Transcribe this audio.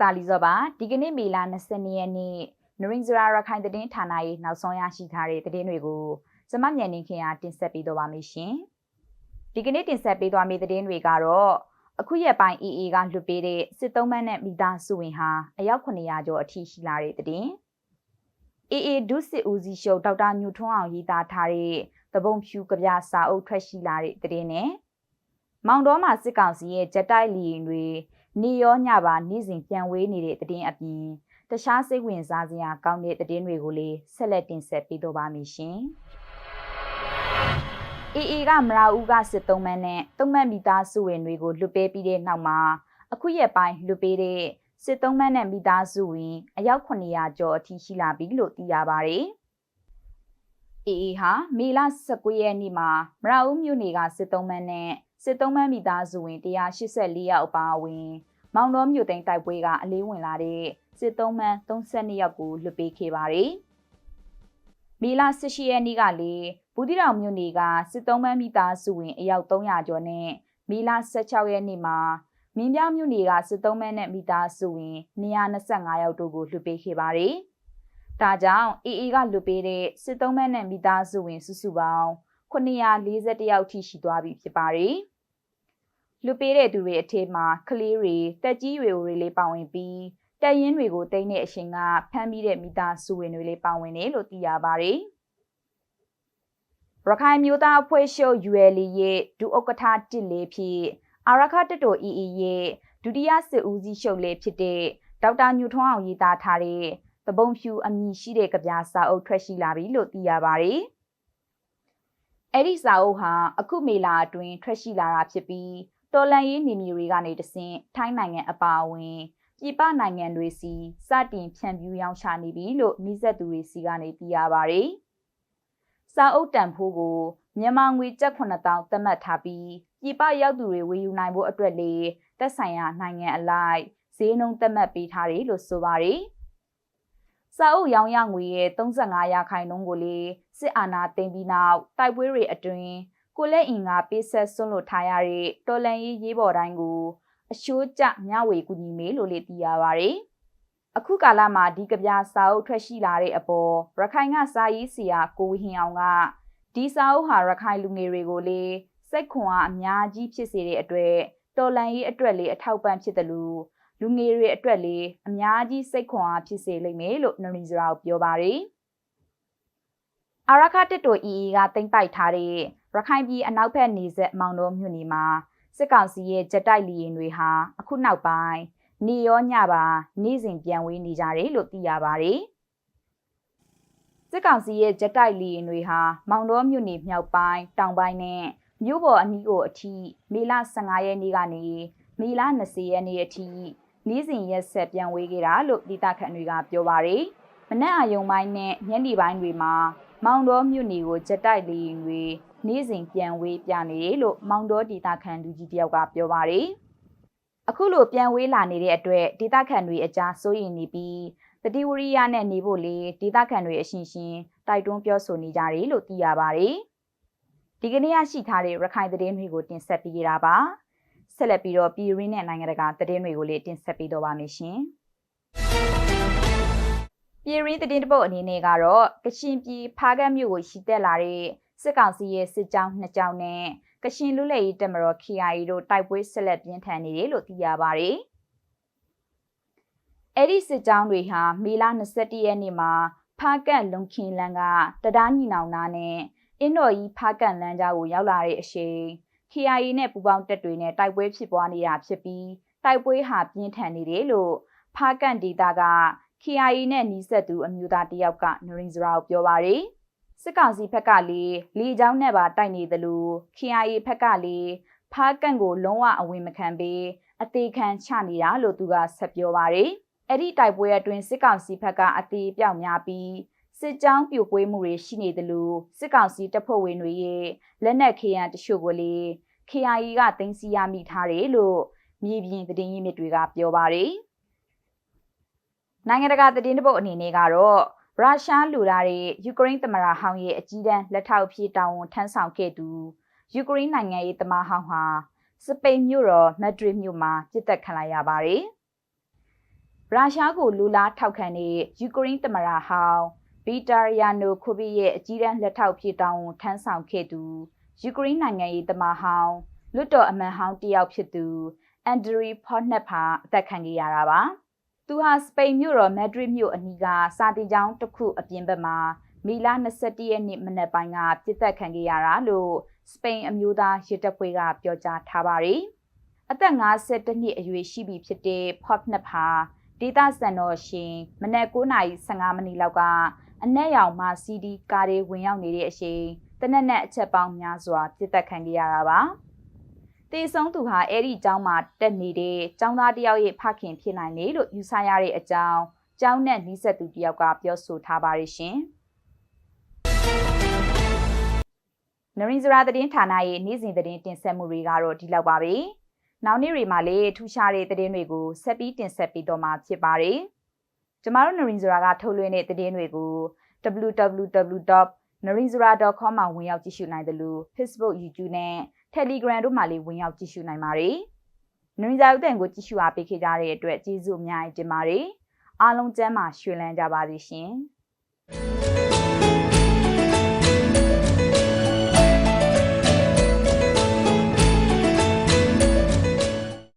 တာလီဇောပါဒီကနေ့မေလ22ရက်နေ့နရင်းဇရာရခိုင်သတင်းဌာနရဲ့နောက်ဆုံးရရှိထားတဲ့သတင်းတွေကိုကျမမြန်နေခင်အားတင်ဆက်ပေးတော့ပါမယ်ရှင်ဒီကနေ့တင်ဆက်ပေးသွားမယ့်သတင်းတွေကတော့အခုရက်ပိုင်း AA ကလွတ်ပေးတဲ့စစ်သုံးမန်းနဲ့မိသားစုဝင်ဟာအယောက်900ကျော်အထိရှိလာတဲ့သတင်း AA ဒုစစ်ဦးစီးချုပ်ဒေါက်တာညူထွန်းအောင်ရေးသားထားတဲ့သဘုံဖြူကဗျာစာအုပ်ထွက်ရှိလာတဲ့သတင်းနဲ့မောင်တော်မှာစစ်ကောင်စီရဲ့ဂျက်တိုက်လီရင်တွေ နေရောညပါနေ့စဉ်ပြန်ဝေးနေတဲ့သတင်းအပြင်တခြားစိတ်ဝင်စားစရာကောင်းတဲ့သတင်းတွေကိုလည်းဆက်လက်တင်ဆက်ပေးတော့ပါမယ်ရှင်။ AA ကမရာဦးကစစ်သုံးမန်းနဲ့သုံးမန်းမိသားစုဝင်တွေကိုလွတ်ပေးပြီးတဲ့နောက်မှာအခုရက်ပိုင်းလွတ်ပေးတဲ့စစ်သုံးမန်းနဲ့မိသားစုဝင်အယောက်900ကျော်အထိရှိလာပြီလို့သိရပါတယ်။ AA ဟာမေလ19ရက်နေ့မှာမရာဦးမြို့နယ်ကစစ်သုံးမန်းနဲ့စစ်သုံးမန်းမိသားစုဝင်184ယောက်အပါအဝင်မောင်တော်မြို့သိမ်းတိုက်ပွဲကအလေးဝင်လာတဲ့စစ်သုံးမန်း32ယောက်ကိုလွတ်ပေးခဲ့ပါတယ်။မေလ18ရက်နေ့ကလည်းဘူးတိတောင်မြို့နယ်ကစစ်သုံးမန်းမိသားစုဝင်အယောက်300ကျော်နဲ့မေလ16ရက်နေ့မှာမင်းပြမြို့နယ်ကစစ်သုံးမန်းနဲ့မိသားစုဝင်225ယောက်တို့ကိုလွတ်ပေးခဲ့ပါတယ်။ ဒါကြောင့် AA ကလွတ်ပေးတဲ့စစ်သုံးမန်းနဲ့မိသားစုဝင်စုစုပေါင်း941ယောက်ထိရှိသွားပြီဖြစ်ပါတယ်။လူပေးတဲ့သူတွေအထက်မှာကလေးတွေတက်ကြီးရွယ်တွေလေးပါဝင်ပြီးတက်ရင်တွေကိုတိမ့်တဲ့အရှင်ကဖမ်းပြီးတဲ့မိသားစုဝင်တွေလေးပါဝင်တယ်လို့သိရပါတယ်။ရခိုင်မျိုးသားအဖွဲ့ချုပ် ULA ရဲ့ဒုဥက္ကဋ္ဌတစ်လေးဖြစ်အာရခတက်တော် EE ရဲ့ဒုတိယစစ်ဦးစီးချုပ်လေးဖြစ်တဲ့ဒေါက်တာညူထွန်းအောင်ရေးသားထားတဲ့ သဘုံဖြူအမည်ရှိတဲ့ကြပြစာအုပ်ထွက်ရှိလာပြီလို့သိရပါတယ်။အဲ့ဒီစာအုပ်ဟာအခုမေလာအတွင်းထွက်ရှိလာတာဖြစ်ပြီးတော်လန်ရေးနေမြေတွေကနေတဆင့်ထိုင်းနိုင်ငံအပါအဝင်ပြည်ပနိုင်ငံတွေစီစတင်ဖြန့်ဖြူးရောင်းချနေပြီလို့နှိစက်သူတွေစီကနေသိရပါတယ်။စာအုပ်တန်ဖိုးကိုမြန်မာငွေကျပ်9000သတ်မှတ်ထားပြီးပြည်ပရောက်သူတွေဝယ်ယူနိုင်ဖို့အတွက်လေသက်ဆိုင်ရာနိုင်ငံအလိုက်ဈေးနှုန်းသတ်မှတ်ပေးထားတယ်လို့ဆိုပါတယ်။ စာအုပ်ရောင်းရငွေရဲ့35ရာခိုင်နှုန်းကိုလေစစ်အာဏာသိမ်းပြီးနောက်တိုက်ပွဲတွေအတွင်းကိုလက်အင်ကပေးဆက်ဆွန့်လွတ်ထားရတဲ့တော်လန်ရေးရေးပေါ်တိုင်းကိုအရှိုးကျမျှဝေကူညီမေလို့လည်းသိရပါဗျ။အခုကာလမှာဒီကဗျာစာအုပ်ထွက်ရှိလာတဲ့အပေါ်ရခိုင်ကစာရေးဆရာကိုဝင်းဟင်အောင်ကဒီစာအုပ်ဟာရခိုင်လူငယ်တွေကိုလေစိတ်ခွန်အားအများကြီးဖြစ်စေတဲ့အတွက်တော်လန်ရေးအတွက်လေအထောက်ပံ့ဖြစ်တယ်လို့ လူငယ်တွေအတွက်လေအများကြီးစိတ်ခွန်အားဖြစ်စေလိမ့်မယ်လို့နရီဇရာကိုပြောပါတယ်။အာရခတက်တို EE ကတင်ပိုက်ထားတဲ့ရခိုင်ပြည်အနောက်ဘက်နေဆက်မောင်တော်မြို့နယ်မှာစစ်ကောင်စီရဲ့ဂျက်တိုက်လီရင်တွေဟာအခုနောက်ပိုင်းနေရောညပါနေ့စဉ်ပြန်ဝေးနေကြတယ်လို့သိရပါတယ်။စစ်ကောင်စီရဲ့ဂျက်တိုက်လီရင်တွေဟာမောင်တော်မြို့နယ်မြောက်ပိုင်းတောင်ပိုင်းနဲ့မြို့ပေါ်အနီးကိုအထိမေလ15ရက်နေ့ကနေမေလ20ရက်နေ့အထိ နေ့စဉ်ရက်ဆက်ပြန်ဝေးခဲ့တာလို့ဒေသခံတွေကပြောပါတယ်။မနက်အယုံပိုင်းနဲ့ညနေပိုင်းတွေမှာမောင်တော်မြို့နယ်ကိုဂျက်တိုက်လေရင်တွေနေ့စဉ်ပြန်ဝေးပြနေတယ်လို့မောင်တော်ဒေတာခန်လူကြီးတယောက်ကပြောပါတယ်။အခုလိုပြန်ဝေးလာနေတဲ့အတွက်ဒေတာခန်တွေအကြားစိုးရိမ်နေပြီးတတိဝရိယနဲ့နေဖို့လေဒေတာခန်တွေအရှင်ရှင်တိုက်တွန်းပြောဆိုနေကြတယ်လို့သိရပါတယ်။ဒီကနေ့ရရှိထားတဲ့ရခိုင်သတင်းတွေကိုတင်ဆက်ပေးကြတာပါ။ ဆက်လက်ပြီးတော့ပြည်ရင်းနဲ့နိုင်ငံတကာသတင်းတွေကိုလည်းတင်ဆက်ပေးတော့ပါမယ်ရှင်။ပြည်ရင်းသတင်းတပုတ်အနေနဲ့ကတော့ကချင်ပြည်ဖားကတ်မြို့ကိုရှိတက်လာတဲ့စစ်ကောင်စီရဲ့စစ်ကြောင်းနှစ်ကြောင်းနဲ့ကချင်လူလက်ရေးတပ်မတော် KIA တို့တိုက်ပွဲဆက်လက်ပြင်းထန်နေတယ်လို့သိရပါတယ်။အဲ့ဒီစစ်ကြောင်းတွေဟာမေလ21ရက်နေ့မှာဖားကတ်လုံခင်လန်ကတဒါညီနောင်နာနဲ့အင်းတော်ကြီးဖားကတ်လန်ကြားကိုရောက်လာတဲ့အချိန် KIA နဲ့ပူးပေါင်းတပ်တွေနဲ့တိုက်ပွဲဖြစ်ပွားနေတာဖြစ်ပြီးတိုက်ပွဲဟာပြင်းထန်နေတယ်လို့ဖားကတ်ဒေတာက KIA နဲ့နီးစပ်သူအမျိုးသားတယောက်ကနရင်စရာကိုပြောပါတယ်စစ်ကောင်စီဘက်ကလည်းလေကြောင်းနဲ့ပါတိုက်နေတယ်လို့ KIA ဘက်ကလည်းဖားကန့်ကိုလုံးဝအဝင်မခံပေးအသေးခံချနေတာလို့သူကဆက်ပြောပါတယ်အဲ့ဒီတိုက်ပွဲအတွင်းစစ်ကောင်စီဘက်ကအသေးပြောက်များပြီး စစ်ကြောင်းပြိုကွေးမှုတွေရှိနေတယ်လို့စစ်ကောင်စီတပ်ဖွဲ့ဝင်တွေရဲ့လက်နက်ခေယံတချို့ကိုလေ KIA ကတင်စီရမိထားတယ်လို့မြေပြင်သတင်းရင်းမြစ်တွေကပြောပါတယ်နိုင်ငံတကာသတင်းတပုတ်အနေနဲ့ကတော့ရုရှားလူသားတွေယူကရိန်းသမ္မတဟောင်းရဲ့အကြီးတန်းလက်ထောက်ဖြစ်တောင်းဝန်ထမ်းဆောင်ခဲ့သူယူကရိန်းနိုင်ငံရဲ့သမ္မတဟောင်းဟာစပိန်မြို့တော်မက်ဒရစ်မြို့မှာပြစ်တက်ခံလိုက်ရပါတယ်။ရုရှားကိုလူလားထောက်ခံတဲ့ယူကရိန်းသမ္မတဟောင်း ဗီတာယာနိုခိုဗစ်ရဲ့အကြီးတန်းလက်ထောက်ဖြစ်တောင်းထမ်းဆောင်ခဲ့သူယူကရိန်းနိုင်ငံရေးသမားဟောင်းလွတ်တော်အမန်ဟောင်းတယောက်ဖြစ်သူအန်ဒရီဖော့နက်ဖာအသက်ခံခဲ့ရတာပါသူဟာစပိန်မြို့တော်မက်ဒရစ်မြို့အနီးကစာတင်ကျောင်းတစ်ခုအပြင်ဘက်မှာမီလာ21ရက်နေ့မနက်ပိုင်းကပြစ်သက်ခံခဲ့ရတာလို့စပိန်အမျိုးသားရစ်တပ်ဖွဲ့ကပြောကြားထားပါတယ်အသက်52နှစ်အရွယ်ရှိပြီဖြစ်တဲ့ဖော့နက်ဖာဒေတာစံတော်ရှင်မနက်9:15မိနစ်လောက်က အနက်ရောင်မှ CD ကားတွေဝင်ရောက်နေတဲ့အချိန်တနက်နဲ့အချက်ပေါင်းများစွာပြစ်တက်ခံခဲ့ရတာပါ။တေဆုံးသူဟာအဲ့ဒီကျောင်းမှာတက်နေတဲ့ကျောင်းသားတယောက်ရဲ့ဖခင်ဖြစ်နိုင်လေလို့ယူဆရတဲ့အကြောင်းကျောင်းနဲ့နှိဆက်သူတယောက်ကပြောဆိုထားပါရရှင်။နရင်းစရာသတင်းဌာနရဲ့နေ့စဉ်သတင်းတင်ဆက်မှုတွေကတော့ဒီလောက်ပါပဲ။နောက်နေ့တွေမှာလည်းထူးခြားတဲ့သတင်းတွေကိုဆက်ပြီးတင်ဆက်ပေးတော့မှာဖြစ်ပါတယ်။ ကျမတို့နရင်းစရာကထုတ်လွှင့်တဲ့သတင်းတွေကို www.narinzura.com မှာဝင်ရောက်ကြည့်ရှုနိုင်တယ်လို့ Facebook, YouTube နဲ့ Telegram တို့မှာလည်းဝင်ရောက်ကြည့်ရှုနိုင်ပါတယ်။နရင်းစရာဥတန်ကိုကြည့်ရှုအားပေးခဲ့ကြတဲ့အတွက်ကျေးဇူးအများကြီးတင်ပါတယ်။အားလုံးကျမ်းမာရွှင်လန်းကြပါစေရှင်။